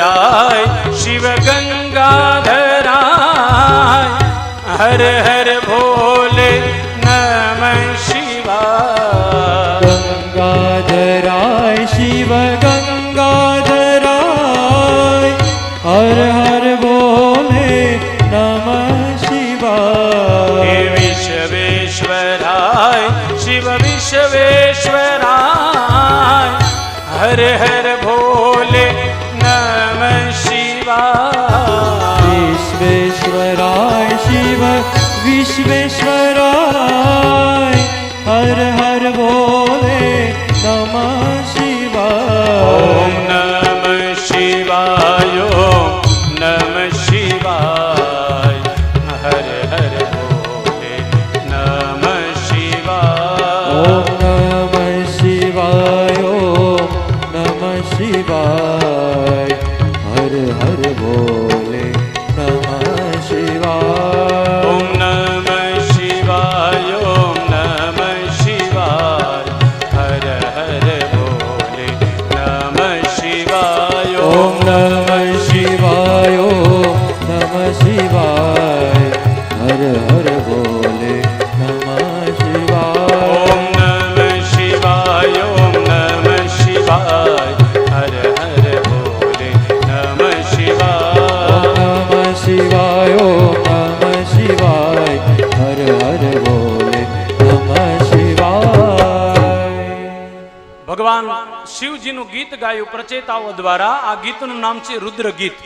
ગંગાધરાય શિવ ગંગાધરાય હર હર ભોલે નમઃ શિવાય ગંગાધરાય શિવ ગંગાધરાય હર હર બોલે નમઃ હે શિવાય વિશ્વેશ્વરાય શિવ વિશ્વેશ્વરાય હર વિશ્વેશ્વરાય શિવ વિશ્વેશ્વરાય હર હર બોલે નમઃ ઓમ नमः નમઃ नमः शिवाय। हर શિવાય હર હર ભોલે ભગવાન શિવજીનું ગીત ગાયું પ્રચેતાઓ દ્વારા. આ ગીતનું નામ છે રુદ્ર ગીત